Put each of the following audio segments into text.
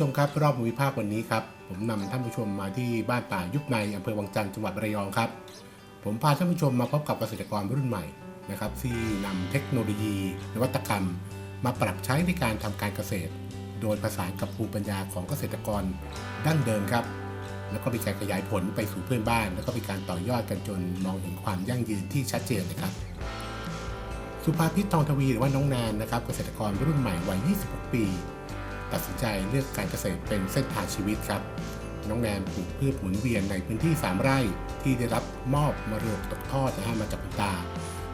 ผู้ชมครับรอบภูมิภาควันนี้ครับผมนำท่านผู้ชมมาที่บ้านป่ายุบในอำเภอวังจันทร์จังหวัดระยองครับ ผมพาท่านผู้ชมมาพบกับเกษตรกรรุ่นใหม่นะครับที่นำเทคโนโลยี นวัตกรรม มาปรับใช้ในการทำการเกษตร โดยประสานกับภูมิปัญญาของเกษตรกรดั้งเดิมครับ แล้วก็มีการขยายผลไปสู่เพื่อนบ้าน แล้วก็มีการต่อยอดกันจนมองเห็นความยั่งยืนที่ชัดเจนนะครับสุภาพิษทองทวีหรือว่าน้องแนนนะครับเกษตรกรรุ่นใหม่วัย 26 ปี ตัดสินใจเลือกการเกษตรเป็นเส้นทางชีวิตครับ น้องแนนปลูกพืชหมุนเวียนในพื้นที่ 3 ไร่ ที่ได้รับมอบมรดกตกทอดนะฮะมาจากคุณตา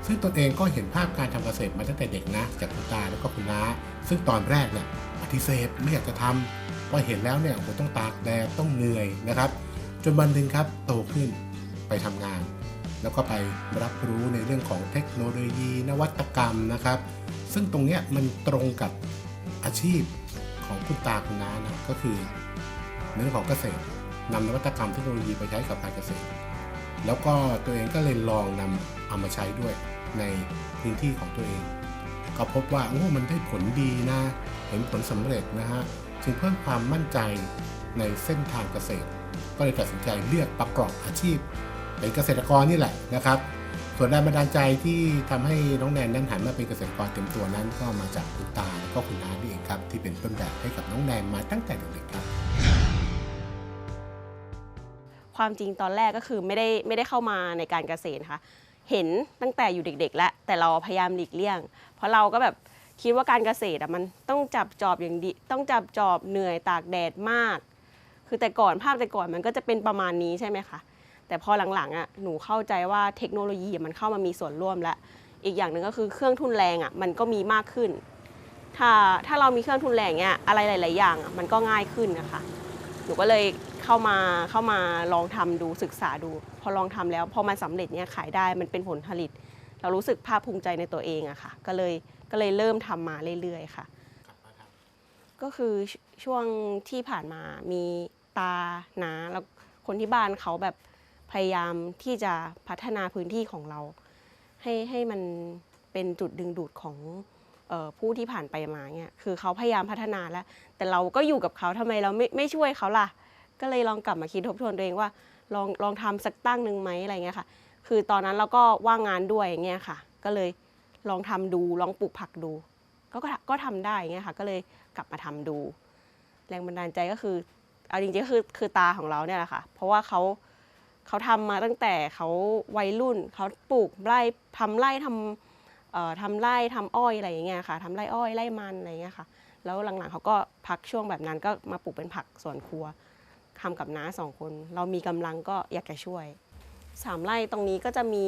ซึ่งตนเองก็เห็นภาพการทำเกษตรมาตั้งแต่เด็กนะ จากคุณตาแล้วก็คุณน้า ซึ่งตอนแรกเนี่ยปฏิเสธไม่อยากจะทำเพราะเห็นแล้วเนี่ยโอ้โหต้องตากแดดต้องเหนื่อยนะครับ จนวันหนึ่งครับโตขึ้นไปทำงาน แล้วก็ไปรับรู้ในเรื่องของเทคโนโลยีนวัตกรรมนะครับ ซึ่งตรงเนี้ยมันตรงกับอาชีพ ของคุณตาคุณน้านะก็คือในเรื่องของเกษตรนำนวัตกรรมเทคโนโลยีไปใช้กับการเกษตร แล้วก็ตัวเองก็เลยลองนำเอามาใช้ด้วยในพื้นที่ของตัวเอง ก็พบว่าโอ้มันได้ผลดีนะเห็นผลสำเร็จนะฮะจึงเพิ่มความมั่นใจในเส้นทางเกษตร ก็เลยตัดสินใจเลือกประกอบอาชีพเป็นเกษตรกรนี่แหละนะครับส่วนแรงบันดาลใจที่ทำให้น้องแนนนั้นหันมาเป็นเกษตรกรเต็มตัวนั้นก็มาจากคุณตาและก็คุณน้านี่เอง ครับที่เป็นต้นแบบให้กับน้องแนนมาตั้งแต่เด็กๆครับ ความจริงตอนแรกก็คือไม่ได้ไม่ได้เข้ามาในการเกษตรนะคะเห็นตั้งแต่อยู่เด็ก ๆ แล้วแต่เราพยายามหลีกเลี่ยง เพราะเราก็แบบคิดว่าการเกษตรอะมันต้องจับจอบอย่างดีต้องจับจอบเหนื่อยตากแดดมาก คือแต่ก่อนภาพแต่ก่อนมันก็จะเป็นประมาณนี้ใช่ไหมคะแต่พอหลังๆอะหนูเข้าใจว่าเทคโนโลยีมันเข้ามามีส่วนร่วมแล้ว อีกอย่างหนึ่งก็คือเครื่องทุนแรงอะมันก็มีมากขึ้น ถ้าถ้าเรามีเครื่องทุนแรงเนี้ยอะไรหลาย ๆ อย่างมันก็ง่ายขึ้นนะคะหนูก็เลยเข้ามาเข้ามาลองทำดูศึกษาดู พอลองทำแล้วพอมันสำเร็จเนี่ยขายได้มันเป็นผลผลิต เรารู้สึกภาคภูมิใจในตัวเองอะค่ะ ก็เลยก็เลยเริ่มทำมาเรื่อย ๆ ค่ะ ก็คือช่วงที่ผ่านมามีตานาแล้วคนที่บ้านเขาแบบพยายามที่จะพัฒนาพื้นที่ของเรา ให้ให้มันเป็นจุดดึงดูดของ ผู้ที่ผ่านไปมาเนี่ยคือเขาพยายามพัฒนาแล้ว แต่เราก็อยู่กับเขาทำไมเราไม่ไม่ช่วยเขาล่ะ ก็เลยลองกลับมาคิดทบทวนตัวเองว่าลองลองทำสักตั้งหนึ่งไหมอะไรเงี้ยค่ะ คือตอนนั้นเราก็ว่างงานด้วยอย่างเงี้ยค่ะ ก็เลยลองทำดูลองปลูกผักดู ก็ก็ทำได้อย่างเงี้ยค่ะ ก็เลยกลับมาทำดู แรงบันดาลใจก็คือเอาจริงๆก็คือคือตาของเราเนี่ยแหละค่ะ เพราะว่าเขาเขาทำมาตั้งแต่เขาวัยรุ่นเขาปลูกไร่ทำไร่ทำ ทำไร่ทำอ้อยอะไรอย่างเงี้ยค่ะทำไร่อ้อยไร่มันอะไรอย่างเงี้ยค่ะ แล้วหลังๆเขาก็พักช่วงแบบนั้นก็มาปลูกเป็นผักสวนครัวทำกับน้าสองคน เรามีกำลังก็อยากจะช่วยสามไร่ตรงนี้ก็จะมี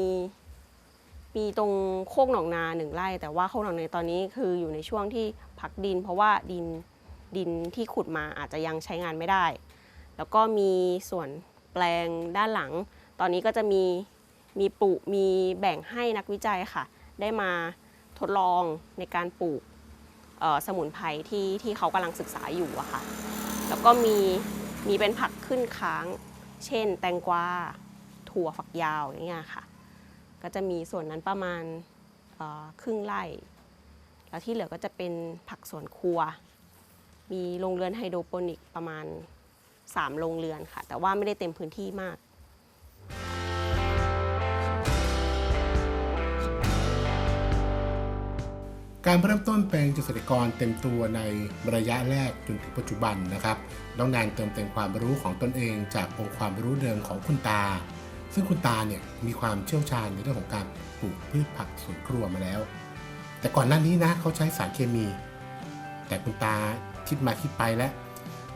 มีตรงโคกหนองนาหนึ่งไร่ แต่ว่าโคกหนองนาตอนนี้คืออยู่ในช่วงที่พักดิน เพราะว่าดินดินที่ขุดมาอาจจะยังใช้งานไม่ได้ แล้วก็มีส่วนแปลงด้านหลัง ตอนนี้ก็จะมีมีปลูกมีแบ่งให้นักวิจัยค่ะ ได้มาทดลองในการปลูกสมุนไพรที่ที่เขากำลังศึกษาอยู่อะค่ะ แล้วก็มีมีเป็นผักขึ้นค้าง เช่น แตงกวา ถั่วฝักยาวอย่างเงี้ยค่ะ ก็จะมีส่วนนั้นประมาณครึ่งไร่ แล้วที่เหลือก็จะเป็นผักสวนครัว มีโรงเรือนไฮโดรโปนิกประมาณ 3 โรงเรือนค่ะ แต่ว่าไม่ได้เต็มพื้นที่มาก การเริ่มต้นเป็นเกษตรกรเต็มตัวในระยะแรกจนถึงปัจจุบันนะครับน้องแนนเติมเต็มความรู้ของตนเองจากองค์ความรู้เดิมของคุณตา ซึ่งคุณตาเนี่ยมีความเชี่ยวชาญในเรื่องของการปลูกพืชผักสวนครัวมาแล้ว แต่ก่อนหน้านี้นะเขาใช้สารเคมี แต่คุณตาคิดมาคิดไปแล้ว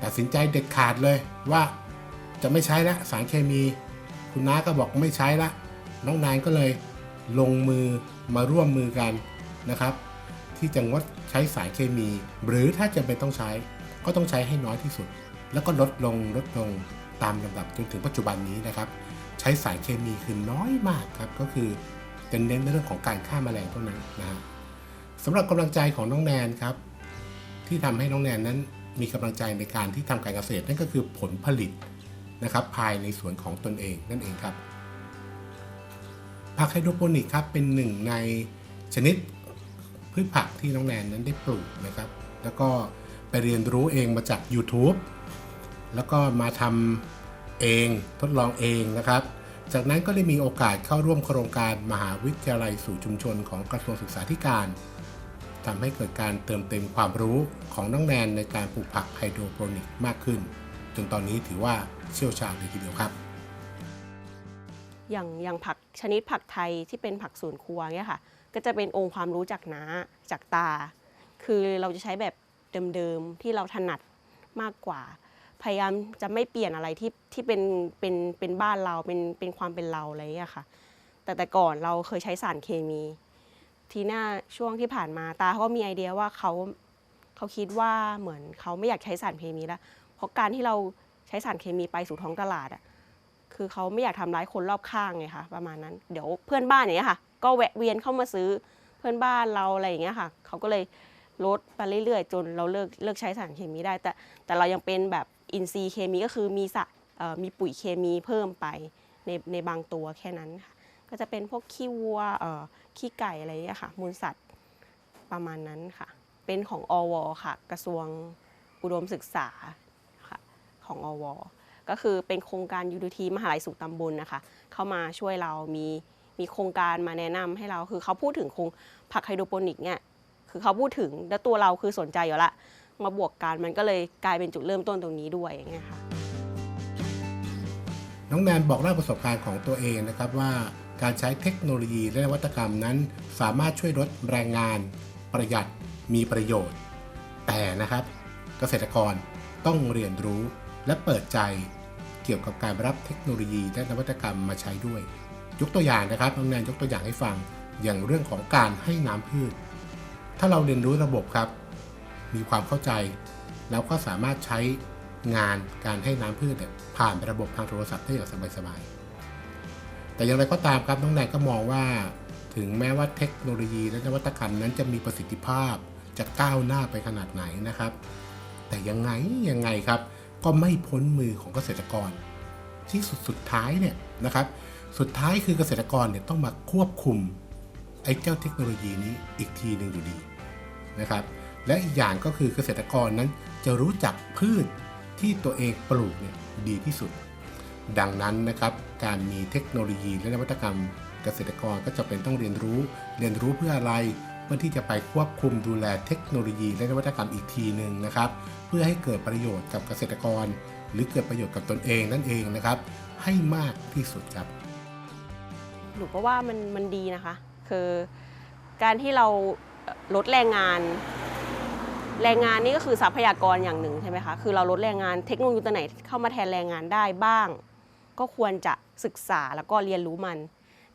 ตัดสินใจเด็ดขาดเลยว่าจะไม่ใช้ละสารเคมี คุณน้าก็บอกไม่ใช้ละน้องแนนก็เลยลงมือมาร่วมมือกันนะครับ ที่จะงดใช้สารเคมี หรือถ้าจำเป็นต้องใช้ ก็ต้องใช้ให้น้อยที่สุด แล้วก็ลดลงลดลงตามลำดับจนถึงปัจจุบันนี้นะครับ ใช้สารเคมีคือน้อยมากครับ ก็คือจะเน้นในเรื่องของการฆ่าแมลงเท่านั้นนะฮะสำหรับกำลังใจของน้องแนนครับ ที่ทำให้น้องแนนนั้นมีกำลังใจในการที่ทำการเกษตรนั่นก็คือผลผลิตนะครับภายในสวนของตนเองนั่นเองครับผักไฮโดรโปนิกครับเป็นหนึ่งในชนิด พืชผักที่น้องแนนนั้นได้ปลูกนะครับ แล้วก็ไปเรียนรู้เองมาจาก YouTube แล้วก็มาทำเองทดลองเองนะครับ จากนั้นก็ได้มีโอกาสเข้าร่วมโครงการมหาวิทยาลัยสู่ชุมชนของกระทรวงศึกษาธิการทำให้เกิดการเติมเต็มความรู้ของน้องแนนในการปลูกผักไฮโดรโปนิกมากขึ้น จนตอนนี้ถือว่าเชี่ยวชาญเลยทีเดียวครับ อย่างอย่างผักชนิดผักไทยที่เป็นผักสวนครัวเนี่ยค่ะ ก็จะเป็นองค์ความรู้จากน้าจากตา คือเราจะใช้แบบเดิมๆ ที่เราถนัดมากกว่า พยายามจะไม่เปลี่ยนอะไรที่ที่เป็นเป็นเป็นบ้านเราเป็นเป็นความเป็นเราอะไรอย่างเงี้ยค่ะ แต่แต่ก่อนเราเคยใช้สารเคมี ทีหน้าช่วงที่ผ่านมาตาเขาก็มีไอเดียว่าเขาเขาคิดว่าเหมือนเขาไม่อยากใช้สารเคมีแล้วเพราะการที่เราใช้สารเคมีไปสู่ท้องตลาดอะคือเขาไม่อยากทำร้ายคนรอบข้างไงคะประมาณนั้น เดี๋ยวเพื่อนบ้านอย่างเงี้ยค่ะ ก็แวะเวียนเข้ามาซื้อเพื่อนบ้านเราอะไรอย่างเงี้ยค่ะ เขาก็เลยลดไปเรื่อยๆ จนเราเลิกเลิกใช้สารเคมีได้ แต่แต่เรายังเป็นแบบอินทรีย์เคมีก็คือมีสะมีปุ๋ยเคมีเพิ่มไปในในบางตัวแค่นั้นค่ะก็จะเป็นพวกขี้วัวขี้ไก่อะไรอย่างเงี้ยค่ะ มูลสัตว์ประมาณนั้นค่ะ เป็นของอวค่ะ กระทรวงอุดมศึกษาค่ะของอวก็คือเป็นโครงการ UDT มหาลัยสู่ตำบลนะคะ เข้ามาช่วยเรามี มีโครงการมาแนะนำให้เราคือเขาพูดถึงโครงผักไฮโดรโปนิกเนี่ยคือเขาพูดถึงแล้วตัวเราคือสนใจอยู่ละมาบวกกันมันก็เลยกลายเป็นจุดเริ่มต้นตรงนี้ด้วยอย่างเงี้ยค่ะน้องแนนบอกเล่าประสบการณ์ของตัวเองนะครับว่าการใช้เทคโนโลยีและนวัตกรรมนั้น สามารถช่วยลดแรงงาน ประหยัดมีประโยชน์ แต่นะครับ เกษตรกรต้องเรียนรู้และเปิดใจเกี่ยวกับการรับเทคโนโลยีและนวัตกรรมมาใช้ด้วย ยกตัวอย่างนะครับน้องแนนยกตัวอย่างให้ฟังอย่างเรื่องของการให้น้ำพืช ถ้าเราเรียนรู้ระบบครับ มีความเข้าใจ แล้วก็สามารถใช้งานการให้น้ำพืชผ่านระบบทางโทรศัพท์ได้อย่างสบายๆ แต่อย่างไรก็ตามครับน้องแนนก็มองว่า ถึงแม้ว่าเทคโนโลยีและนวัตกรรมนั้นจะมีประสิทธิภาพจะก้าวหน้าไปขนาดไหนนะครับ แต่ยังไงยังไงครับ ก็ไม่พ้นมือของเกษตรกร ที่สุดสุดท้ายเนี่ยนะครับ สุดท้ายคือเกษตรกรเนี่ยต้องมาควบคุมไอ้เจ้าเทคโนโลยีนี้อีกทีหนึ่งอยู่ดีนะครับ และอีกอย่างก็คือเกษตรกรนั้นจะรู้จักพืชที่ตัวเองปลูกเนี่ยดีที่สุด ดังนั้นนะครับการมีเทคโนโลยีและนวัตกรรม เกษตรกรก็จะเป็นต้องเรียนรู้ เรียนรู้เพื่ออะไรเพื่อที่จะไปควบคุมดูแลเทคโนโลยีและนวัตกรรมอีกทีหนึ่งนะครับ เพื่อให้เกิดประโยชน์กับเกษตรกร หรือเกิดประโยชน์กับตนเองนั่นเองนะครับ ให้มากที่สุดครับ หนูก็ว่ามันมันดีนะคะ คือการที่เราลดแรงงาน แรงงานนี่ก็คือทรัพยากรอย่างหนึ่งใช่ไหมคะคือเราลดแรงงานเทคโนโลยีตัวไหนเข้ามาแทนแรงงานได้บ้าง ก็ควรจะศึกษาแล้วก็เรียนรู้มัน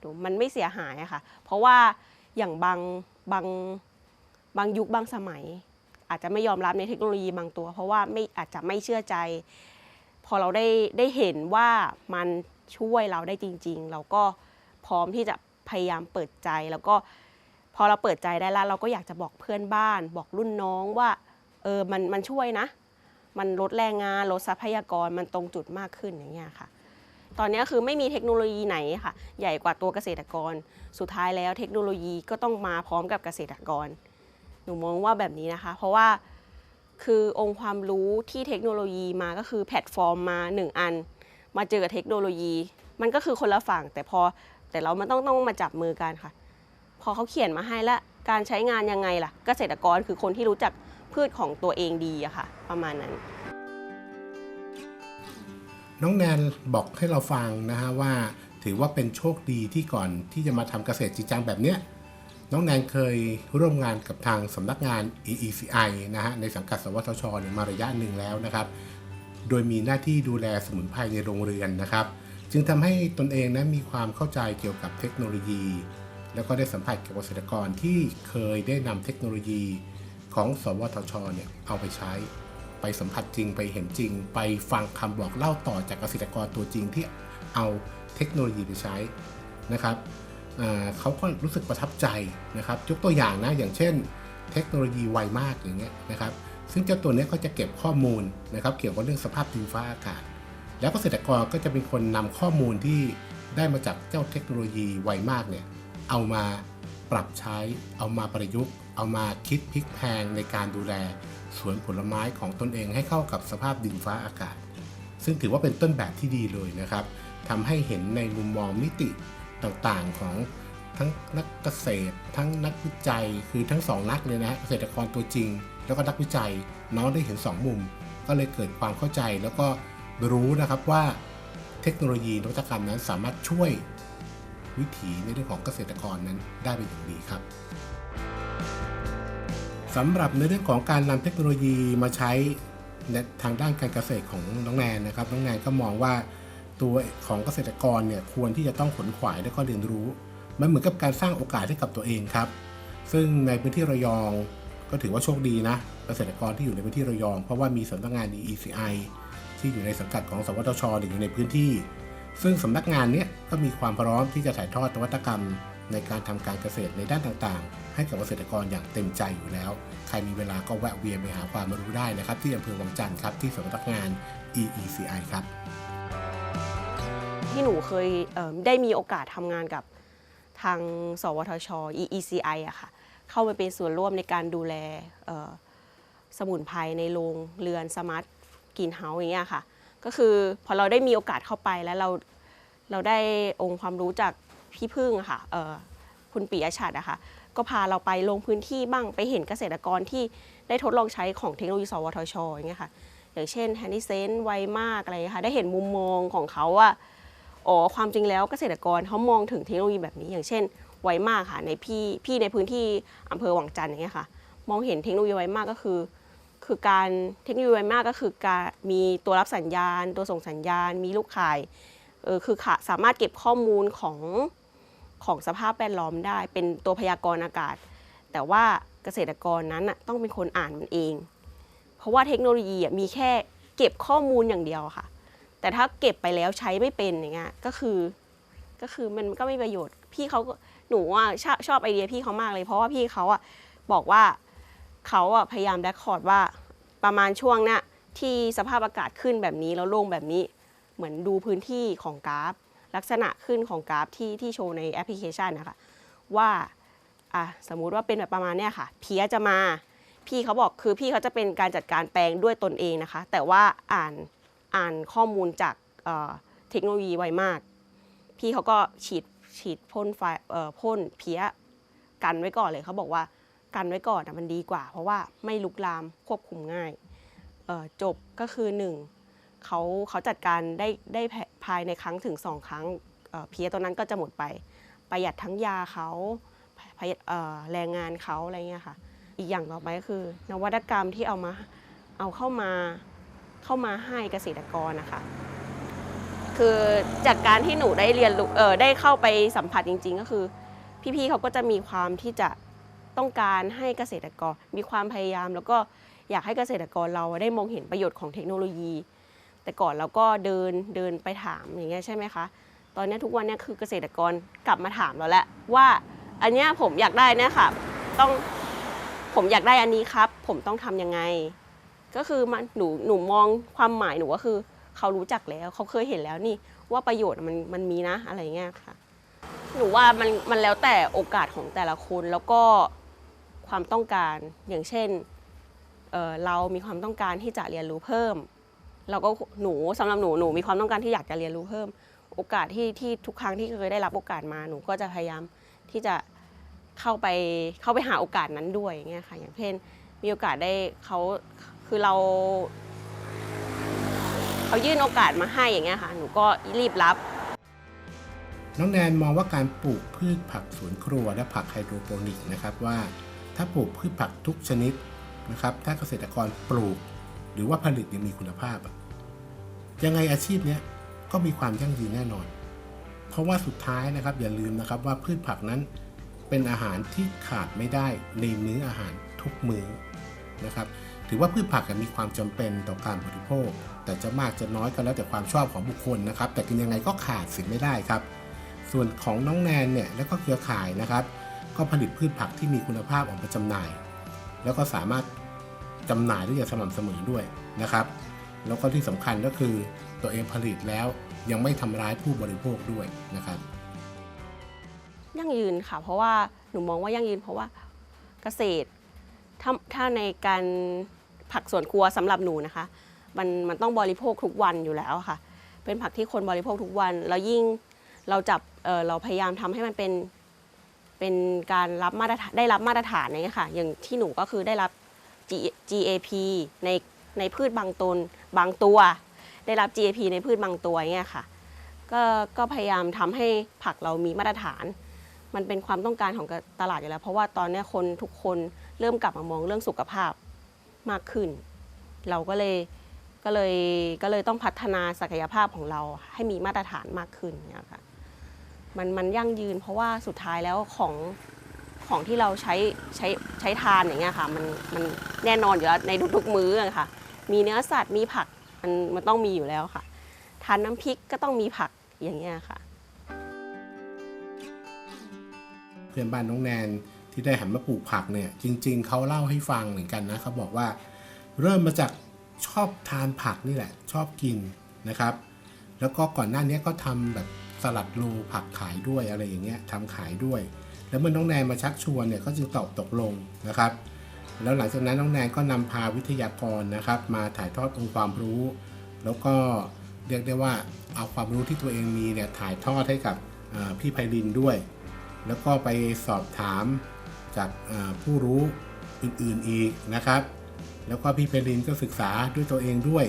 ดูมันไม่เสียหายอะค่ะ เพราะว่าอย่างบางบางบางยุคบางสมัย อาจจะไม่ยอมรับในเทคโนโลยีบางตัว เพราะว่าไม่อาจจะไม่เชื่อใจ พอเราได้ได้เห็นว่ามันช่วยเราได้จริง ๆ เราก็ พร้อมที่จะพยายามเปิดใจ แล้วก็พอเราเปิดใจได้แล้วเราก็อยากจะบอกเพื่อนบ้าน บอกรุ่นน้องว่าเออมันมันช่วยนะ มันลดแรงงานลดทรัพยากรมันตรงจุดมากขึ้นอย่างเงี้ยค่ะ ตอนนี้คือไม่มีเทคโนโลยีไหนค่ะ ใหญ่กว่าตัวเกษตรกร สุดท้ายแล้วเทคโนโลยีก็ต้องมาพร้อมกับเกษตรกร หนูมองว่าแบบนี้นะคะ เพราะว่าคือองค์ความรู้ที่เทคโนโลยีมาก็คือแพลตฟอร์มมาหนึ่งอัน มาเจอกับเทคโนโลยี มันก็คือคนละฝั่ง แต่พอ แต่เรามันต้องต้องมาจับมือกันค่ะ พอเขาเขียนมาให้แล้วการใช้งานยังไงล่ะ เกษตรกรคือคนที่รู้จักพืชของตัวเองดีอะค่ะ ประมาณนั้น น้องแนนบอกให้เราฟังนะฮะว่า ถือว่าเป็นโชคดีที่ก่อนที่จะมาทำเกษตรจริงจังแบบเนี้ยน้องแนนเคยร่วมงานกับทางสำนักงาน EECI นะฮะในสังกัดสวทชมาระยะหนึ่งแล้วนะครับ โดยมีหน้าที่ดูแลสมุนไพรในโรงเรือนนะครับ จึงทำให้ตนเองนั้นมีความเข้าใจเกี่ยวกับเทคโนโลยี แล้วก็ได้สัมผัสกับเกษตรกรที่เคยได้นำเทคโนโลยีของสวทชเนี่ยเอาไปใช้ ไปสัมผัสจริงไปเห็นจริง ไปฟังคำบอกเล่าต่อจากเกษตรกรตัวจริงที่เอาเทคโนโลยีไปใช้นะครับเขาก็รู้สึกประทับใจนะครับยกตัวอย่างนะอย่างเช่น เทคโนโลยีไวมากอย่างเงี้ยนะครับ ซึ่งเจ้าตัวนี้ยก็จะเก็บข้อมูลนะครับ เกี่ยวกับเรื่องสภาพดินฟ้าอากาศ แล้วเกษตรกรก็จะเป็นคนนำข้อมูลที่ได้มาจากเจ้าเทคโนโลยีไวมากเนี่ยเอามาปรับใช้ เอามาประยุกต์ เอามาคิดพลิกแพงในการดูแลสวนผลไม้ของตนเองให้เข้ากับสภาพดินฟ้าอากาศ ซึ่งถือว่าเป็นต้นแบบที่ดีเลยนะครับทำให้เห็นในมุมมองมิติต่างๆของทั้งนักเกษตร ทั้งนักวิจัยคือทั้งสองนักเลยนะฮะเกษตรกรตัวจริง แล้วก็นักวิจัยน้องได้เห็นสองมุม ก็เลยเกิดความเข้าใจแล้วก็ รู้นะครับว่าเทคโนโลยีนวัตกรรมนั้นสามารถช่วยวิถีในเรื่องของเกษตรกรนั้นได้เป็นอย่างดีครับสำหรับในเรื่องของการนำเทคโนโลยีมาใช้ในทางด้านการเกษตรของน้องแนนนะครับน้องแนนก็มองว่าตัวของเกษตรกรเนี่ยควรที่จะต้องขนขวายและก็เรียนรู้ มันเหมือนกับการสร้างโอกาสให้กับตัวเองครับ ซึ่งในพื้นที่ระยองก็ถือว่าโชคดีนะ เกษตรกรที่อยู่ในพื้นที่ระยอง เพราะว่ามีสำนักงาน ECI ที่อยู่ในสังกัดของ สวทชหรืออยู่ในพื้นที่ ซึ่งสำนักงานนี้ก็มีความพร้อมที่จะถ่ายทอดนวัตกรรม ในการทำการเกษตรในด้านต่างๆ ให้กับเกษตรกรอย่างเต็มใจอยู่แล้ว ใครมีเวลาก็แวะเวียนไปหาความรู้ได้นะครับ ที่อำเภอวังจันทร์ครับที่สำนักงาน EECI ครับ ที่หนูเคยเได้มีโอกาสทำงานกับทาง สวทช EECI อะค่ะ เข้าไปเป็นส่วนร่วมในการดูแลสมุนไพรในโรงเรือนสมาร์ท กินเฮาส์อย่างเงี้ยค่ะ ก็คือพอเราได้มีโอกาสเข้าไปแล้วเราเราได้องค์ความรู้จากพี่พึ่งค่ะเออคุณปิยชัดอะคะก็พาเราไปลงพื้นที่บ้างไปเห็นเกษตรกรที่ได้ทดลองใช้ของเทคโนโลยีสวทชอย่างเงี้ยค่ะอย่างเช่นแฮนดี้เซนไวมากอะไรค่ะได้เห็นมุมมองของเขาว่าอ๋อความจริงแล้วเกษตรกรเขามองถึงเทคโนโลยีแบบนี้ อย่างเช่นไวมากค่ะในพี่พี่ในพื้นที่อำเภอวังจันทร์อย่างเงี้ยค่ะ มองเห็นเทคโนโลยีไวมากก็คือ คือการเทคโนโลยีมากก็คือการมีตัวรับสัญญาณ ตัวส่งสัญญาณ มีลูกข่ายเออคือสามารถเก็บข้อมูลของของสภาพแวดล้อมได้ เป็นตัวพยากรณ์อากาศ แต่ว่าเกษตรกรนั้นน่ะต้องเป็นคนอ่านมันเอง เพราะว่าเทคโนโลยีอะมีแค่เก็บข้อมูลอย่างเดียวค่ะ แต่ถ้าเก็บไปแล้วใช้ไม่เป็นอย่างเงี้ยก็คือก็คือมันก็ไม่ประโยชน์พี่เขาก็หนูอะชอบชอบไอเดียพี่เขามากเลย เพราะว่าพี่เขาอะบอกว่า เขาอะพยายามแดคคอร์ดว่าประมาณช่วงเนี้ยที่สภาพอากาศขึ้นแบบนี้แล้วโล่งแบบนี้ เหมือนดูพื้นที่ของกราฟ ลักษณะขึ้นของกราฟที่ที่โชว์ในแอปพลิเคชันนะคะว่าอะสมมุติว่าเป็นแบบประมาณเนี้ยค่ะ เพี้ยจะมาพี่เขาบอกคือพี่เขาจะเป็นการจัดการแปลงด้วยตนเองนะคะ แต่ว่าอ่านอ่านข้อมูลจากเเทคโนโลยีไวมาก พี่เขาก็ฉีดฉีดพ่นไฟเอ่อพ่นเพี้ยกันไว้ก่อนเลยเขาบอกว่า กันไว้ก่อนนะมันดีกว่า เพราะว่าไม่ลุกลามควบคุมง่ายจบก็คือหนึ่งเขาเขาจัดการได้ได้ภายในครั้งถึงสองครั้งเพียตัวนั้นก็จะหมดไป ประหยัดทั้งยาเขาประหยัดแรงงานเขาอะไรเงี้ยค่ะ อีกอย่างต่อไปก็คือ นวัตกรรมที่เอามาเอาเข้ามาเข้ามาให้เกษตรกรนะคะคือจากการที่หนูได้เรียนรู้ได้เข้าไปสัมผัสจริง ๆ ก็คือ พี่ๆเขาก็จะมีความที่จะ ต้องการให้เกษตรกรมีความพยายาม แล้วก็อยากให้เกษตรกรเราได้มองเห็นประโยชน์ของเทคโนโลยี แต่ก่อนเราก็เดินเดินไปถามอย่างเงี้ยใช่ไหมคะตอนนี้ทุกวันเนี้ยคือเกษตรกรกลับมาถามเราแล้วว่าอันเนี้ยผมอยากได้นี่ค่ะต้องผมอยากได้อันนี้ครับ ผมต้องทำยังไง ก็คือมันหนูหนูมองความหมายหนูก็คือเขารู้จักแล้วเขาเคยเห็นแล้วนี่ว่าประโยชน์มันมันมีนะอะไรเงี้ยค่ะ หนูว่ามันมันแล้วแต่โอกาสของแต่ละคนแล้วก็ ความต้องการ อย่างเช่นเเรามีความต้องการที่จะเรียนรู้เพิ่ม เราก็หนูสำหรับหนูหนูมีความต้องการที่อยากจะเรียนรู้เพิ่ม โอกาสที่ที่ทุกครั้งที่เคยได้รับโอกาสมาหนูก็จะพยายามที่จะเข้าไปเข้าไปหาโอกาสนั้นด้วยอย่างเงี้ยค่ะอย่างเช่นมีโอกาสได้เขาคือเราเขายื่นโอกาสมาให้อย่างเงี้ยค่ะ หนูก็รีบรับ น้องแนนมองว่าการปลูกพืชผักสวนครัวและผักไฮโดรโปนิกนะครับว่า ถ้าปลูกพืชผักทุกชนิดนะครับ ถ้าเกษตรกรปลูก หรือว่าผลิตยังมีคุณภาพอะยังไงอาชีพเนี้ยก็มีความยั่งยืนแน่นอน เพราะว่าสุดท้ายนะครับ อย่าลืมนะครับว่าพืชผักนั้นเป็นอาหารที่ขาดไม่ได้ในมื้ออาหารทุกมื้อนะครับ ถือว่าพืชผักมีความจำเป็นต่อการบริโภค แต่จะมากจะน้อยก็แล้วแต่ความชอบของบุคคลนะครับ แต่กินยังไงก็ขาดสิ่งไม่ได้ครับ ส่วนของน้องแนนเนี่ยและก็เครือข่ายนะครับ ก็ผลิตพืชผักที่มีคุณภาพออกมาจำหน่าย แล้วก็สามารถจำหน่ายได้อย่างสม่ำเสมอด้วยนะครับ แล้วก็ที่สำคัญก็คือตัวเองผลิตแล้วยังไม่ทำร้ายผู้บริโภคด้วยนะครับยั่งยืนค่ะ เพราะว่าหนูมองว่ายั่งยืนเพราะว่าเกษตรถ้าถ้าในการผักสวนครัวสำหรับหนูนะคะ มันมันต้องบริโภคทุกวันอยู่แล้วค่ะ เป็นผักที่คนบริโภคทุกวัน แล้วยิ่งเราจับเเราพยายามทำให้มันเป็น เป็นการรับมาตรฐานได้รับมาตรฐานอย่างเงี้ยค่ะอย่างที่หนูก็คือได้รับ G A P ในในพืชบางตนบางตัว ได้รับ GAP ในพืชบางตัวเงี้ยค่ะก็ก็พยายามทำให้ผักเรามีมาตรฐาน มันเป็นความต้องการของตลาดอยู่แล้ว เพราะว่าตอนนี้คนทุกคนเริ่มกลับมามองเรื่องสุขภาพมากขึ้น เราก็เลยก็เลยก็เลยต้องพัฒนาศักยภาพของเราให้มีมาตรฐานมากขึ้นเนี่ยค่ะ มันมันยั่งยืน เพราะว่าสุดท้ายแล้วของของที่เราใช้ใช้ใช้ทานอย่างเงี้ยค่ะมันมันแน่นอนอยู่แล้วในทุกๆมื้อค่ะ มีเนื้อสัตว์มีผักมันมันต้องมีอยู่แล้วค่ะ ทานน้ำพริกก็ต้องมีผักอย่างเงี้ยค่ะ เพื่อนบ้านน้องแนนที่ได้หันมาปลูกผักเนี่ยจริง ๆเขาเล่าให้ฟังเหมือนกันนะเขาบอกว่า เริ่มมาจากชอบทานผักนี่แหละ ชอบกินนะครับ แล้วก็ก่อนหน้านี้ก็ทำแบบ สลัดโลผักขายด้วยอะไรอย่างเงี้ยทำขายด้วย แล้วเมื่อน้องแนนมาชักชวนเนี่ยก็จึงตอบตกลงนะครับ แล้วหลังจากนั้นน้องแนนก็นำพาวิทยากรนะครับ มาถ่ายทอดองค์ความรู้ แล้วก็เรียกได้ว่าเอาความรู้ที่ตัวเองมีเนี่ยถ่ายทอดให้กับพี่ไพลินด้วย แล้วก็ไปสอบถามจากผู้รู้อื่นๆอีกนะครับ แล้วก็พี่ไพลินก็ศึกษาด้วยตัวเองด้วย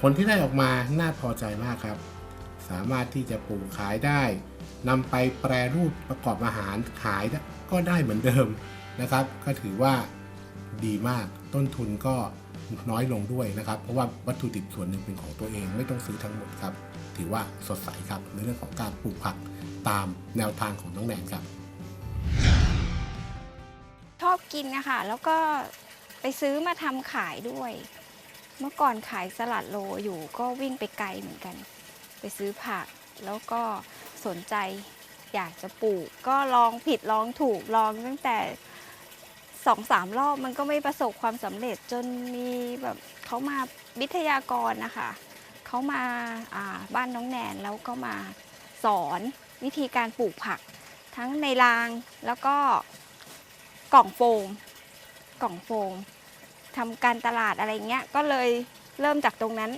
ผลที่ได้ออกมาน่าพอใจมากครับ สามารถที่จะปลูกขายได้นำไปแปรรูปประกอบอาหารขายก็ได้เหมือนเดิมนะครับ ก็ถือว่าดีมากต้นทุนก็น้อยลงด้วยนะครับ เพราะว่าวัตถุดิบส่วนหนึ่งเป็นของตัวเองไม่ต้องซื้อทั้งหมดครับ ถือว่าสดใสครับในเรื่องของการปลูกผักตามแนวทางของน้องแนนครับชอบกินนะคะแล้วก็ไปซื้อมาทำขายด้วย เมื่อก่อนขายสลัดโลอยู่ก็วิ่งไปไกลเหมือนกัน ไปซื้อผัก แล้วก็สนใจอยากจะปลูก ก็ลองผิดลองถูกลองตั้งแต่สองสามรอบมันก็ไม่ประสบความสำเร็จจนมีแบบเขามาวิทยากรนะคะเขามาอ่าบ้านน้องแนนแล้วก็มาสอนวิธีการปลูกผัก ทั้งในรางแล้วก็กล่องโฟมกล่องโฟมทำการตลาดอะไรเงี้ยก็เลยเริ่มจากตรงนั้น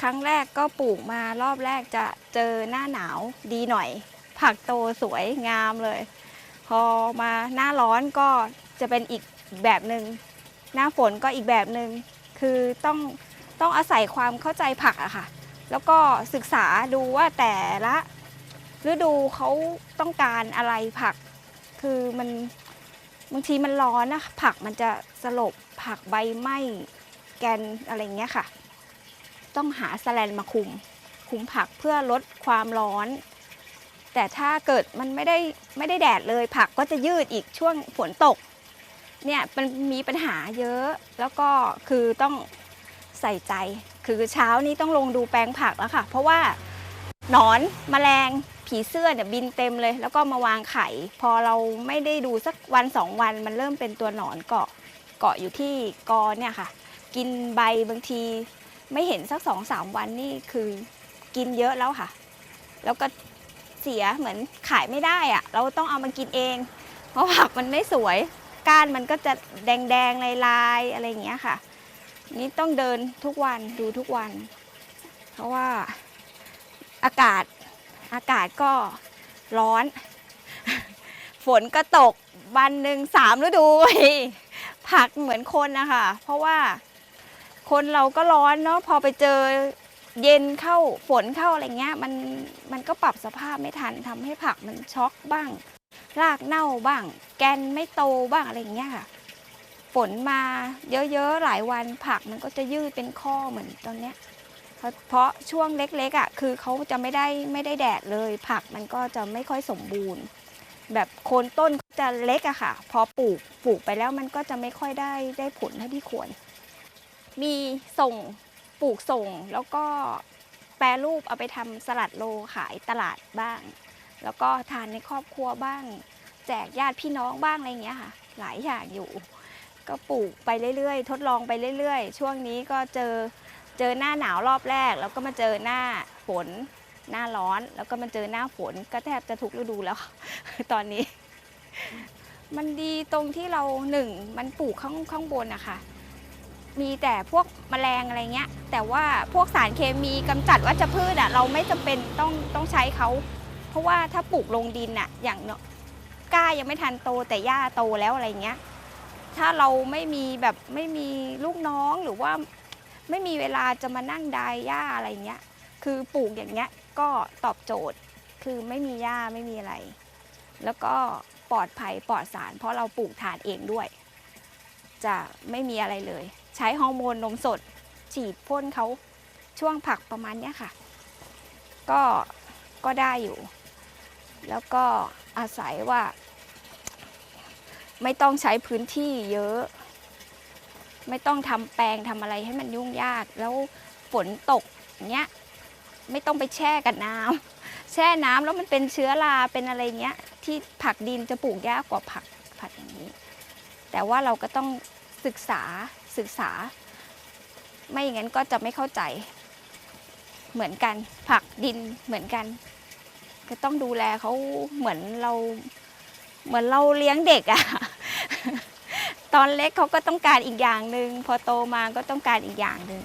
ครั้งแรกก็ปลูกมารอบแรกจะเจอหน้าหนาวดีหน่อย ผักโตสวยงามเลย พอมาหน้าร้อนก็จะเป็นอีกแบบหนึง่งหน้าฝนก็อีกแบบหนึง่งคือต้องต้องอาศัยความเข้าใจผักอะค่ะ แล้วก็ศึกษาดูว่าแต่ละฤดูเขาต้องการอะไรผัก คือมันบางทีมันร้อนนะผักมันจะสลบผักใบไหม้แกนอะไรเงี้ยค่ะ ต้องหาสแลนมาคุม คุมผักเพื่อลดความร้อน แต่ถ้าเกิดมันไม่ได้ไม่ได้แดดเลย ผักก็จะยืดอีกช่วงฝนตก เนี่ยมันมีปัญหาเยอะ แล้วก็คือต้องใส่ใจ คือเช้านี้ต้องลงดูแปลงผักแล้วค่ะ เพราะว่าหนอนแมลงผีเสื้อเนี่ยบินเต็มเลย แล้วก็มาวางไข่ พอเราไม่ได้ดูสักวันสองวันมันเริ่มเป็นตัวหนอนเกาะเกาะอยู่ที่กอเนี่ยค่ะ กินใบบางที ไม่เห็นสักสองสามวันนี่คือกินเยอะแล้วค่ะ แล้วก็เสียเหมือนขายไม่ได้อะเราต้องเอามากินเอง เพราะผักมันไม่สวย ก้านมันก็จะแดงๆลายๆอะไรอย่างเงี้ยค่ะ นี่ต้องเดินทุกวันดูทุกวัน เพราะว่าอากาศอากาศก็ร้อน ฝนก็ตกวันหนึ่งสามฤดูผักเหมือนคนนะคะเพราะว่า คนเราก็ร้อนเนาะพอไปเจอเย็นเข้าฝนเข้าอะไรเงี้ยมันมันก็ปรับสภาพไม่ทันทำให้ผักมันช็อกบ้าง รากเน่าบ้าง แกนไม่โตบ้างอะไรเงี้ยค่ะฝนมาเยอะๆหลายวันผักมันก็จะยืดเป็นข้อเหมือนตอนเนี้ยเพราะช่วงเล็กๆอะคือเขาจะไม่ได้ไม่ได้แดดเลย ผักมันก็จะไม่ค่อยสมบูรณ์ แบบโคนต้นจะเล็กอะค่ะ พอปลูกปลูกไปแล้วมันก็จะไม่ค่อยได้ได้ผลเท่าที่ควร มีส่งปลูกส่ง แล้วก็แปรรูปเอาไปทำสลัดโลขายตลาดบ้าง แล้วก็ทานในครอบครัวบ้าง แจกญาติพี่น้องบ้างอะไรอย่างเงี้ยค่ะ หลายอย่างอยู่ ก็ปลูกไปเรื่อยๆ ทดลองไปเรื่อยๆ ช่วงนี้ก็เจอเจอหน้าหนาวรอบแรก แล้วก็มาเจอหน้าฝนหน้าร้อน แล้วก็มาเจอหน้าฝนก็แทบจะทุกฤดูแล้ว ตอนนี้ มันดีตรงที่เราหนึ่งมันปลูกข้างข้างบนอะค่ะ มีแต่พวกแมลงอะไรเงี้ย แต่ว่าพวกสารเคมีกำจัดวัชพืชอะเราไม่จำเป็นต้องต้องใช้เขา เพราะว่าถ้าปลูกลงดินอะอย่างเนาะกล้ายังไม่ทันโตแต่หญ้าโตแล้วอะไรเงี้ย ถ้าเราไม่มีแบบไม่มีลูกน้องหรือว่าไม่มีเวลาจะมานั่งดายหญ้าอะไรเงี้ย คือปลูกอย่างเงี้ยก็ตอบโจทย์ คือไม่มีหญ้าไม่มีอะไร แล้วก็ปลอดภัยปลอดสาร เพราะเราปลูกทานเองด้วย จะไม่มีอะไรเลย ใช้ฮอร์โมนนมสด ฉีดพ่นเขาช่วงผักประมาณเนี้ยค่ะ ก็ก็ได้อยู่ แล้วก็อาศัยว่า ไม่ต้องใช้พื้นที่เยอะ ไม่ต้องทำแปลงทำอะไรให้มันยุ่งยาก แล้วฝนตกเงี้ยไม่ต้องไปแช่กับน้ำแช่น้ำแล้วมันเป็นเชื้อราเป็นอะไรเงี้ย ที่ผักดินจะปลูกยากกว่าผักผักอย่างนี้ แต่ว่าเราก็ต้องศึกษา ศึกษา ไม่อย่างนั้นก็จะไม่เข้าใจ เหมือนกัน ผักดินเหมือนกัน ก็ต้องดูแลเขาเหมือนเรา เหมือนเราเลี้ยงเด็กอะตอนเล็กเขาก็ต้องการอีกอย่างหนึ่งพอโตมาก็ต้องการอีกอย่างหนึ่ง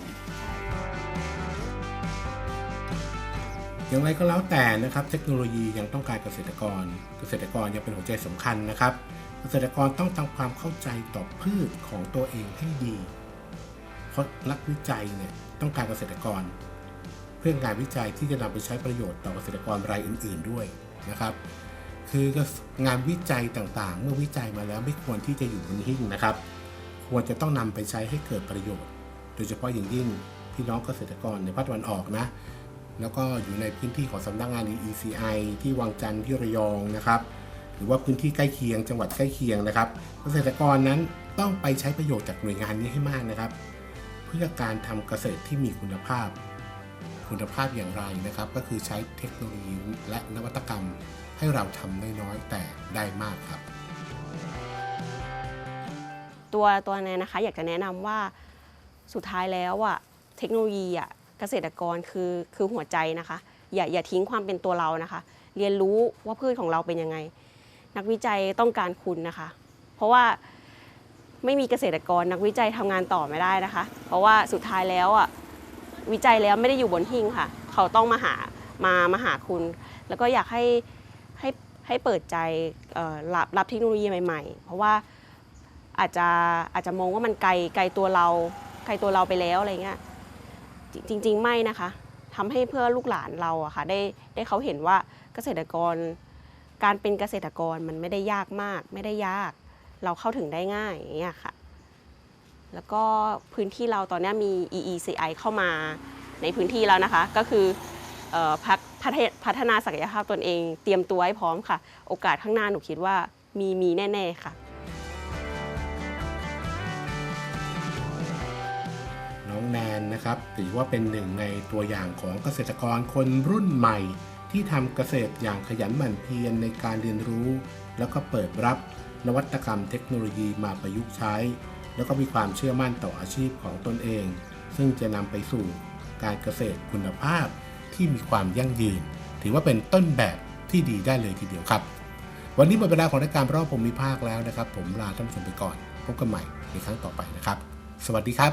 อย่างไรก็แล้วแต่นะครับ เทคโนโลยียังต้องการเกษตรกร เกษตรกรยังเป็นหัวใจสำคัญนะครับ เกษตรกรต้องทำความเข้าใจต่อพืชของตัวเองให้ดีเพราะนักวิจัยเนี่ยต้องการเกษตรกร เพื่องานวิจัยที่จะนำไปใช้ประโยชน์ต่อเกษตรกรรายอื่น ๆด้วยนะครับ คืองานวิจัยต่างๆ เมื่อวิจัยมาแล้วไม่ควรที่จะอยู่บนหิ้งนะครับ ควรจะต้องนำไปใช้ให้เกิดประโยชน์ โดยเฉพาะอย่างยิ่งพี่น้องเกษตรกรในภาคตะวันออกนะแล้วก็อยู่ในพื้นที่ของสำนักงาน ECI ที่วังจันทร์ที่ระยองนะครับ หรือว่าพื้นที่ใกล้เคียง จังหวัดใกล้เคียงนะครับ เกษตรกรนั้นต้องไปใช้ประโยชน์จากหน่วยงานนี้ให้มากนะครับ เพื่อการทำเกษตรที่มีคุณภาพ คุณภาพอย่างไรนะครับ ก็คือใช้เทคโนโลยีและนวัตกรรมให้เราทำน้อยๆแต่ได้มากครับ ตัวตัวแนนนะคะ อยากจะแนะนำว่าสุดท้ายแล้วอะเทคโนโลยีอะเกษตรกรคือคือหัวใจนะคะ อย่าอย่าทิ้งความเป็นตัวเรานะคะ เรียนรู้ว่าพืชของเราเป็นยังไง นักวิจัยต้องการคุณนะคะ เพราะว่าไม่มีเกษตรกรนักวิจัยทำงานต่อไม่ได้นะคะ เพราะว่าสุดท้ายแล้วอะวิจัยแล้วไม่ได้อยู่บนหิ้งค่ะ เขาต้องมาหามามาหาคุณ แล้วก็อยากให้ให้ให้เปิดใจรับรับเทคโนโลยีใหม่ ๆ เพราะว่าอาจจะอาจจะมองว่ามันไกลไกลตัวเราไกลตัวเราไปแล้วอะไรเงี้ยจริง ๆ ไม่นะคะทำให้เพื่อลูกหลานเราอะค่ะได้ได้เขาเห็นว่าเกษตรกร การเป็นเกษตรกรมันไม่ได้ยากมาก ไม่ได้ยาก เราเข้าถึงได้ง่ายอย่างเงี้ยค่ะ แล้วก็พื้นที่เราตอนนี้มี EECI เข้ามาในพื้นที่แล้วนะคะ ก็คืออพักพัฒพัฒนาศักยภาพตนเอง เตรียมตัวให้พร้อมค่ะ โอกาสข้างหน้าหนูคิดว่ามีมีแน่ ๆ ค่ะ น้องแนนนะครับถือว่าเป็นหนึ่งในตัวอย่างของเกษตรกรคนรุ่นใหม่ ที่ทำเกษตรอย่างขยันหมั่นเพียรในการเรียนรู้ แล้วก็เปิดรับนวัตกรรมเทคโนโลยีมาประยุกต์ใช้ แล้วก็มีความเชื่อมั่นต่ออาชีพของตนเอง ซึ่งจะนำไปสู่การเกษตรคุณภาพที่มีความยั่งยืน ถือว่าเป็นต้นแบบที่ดีได้เลยทีเดียวครับ วันนี้หมดเวลาของรายการรอบภูมิภาคแล้วนะครับ ผมลาท่านผู้ชมไปก่อนพบกันใหม่ในครั้งต่อไปนะครับ สวัสดีครับ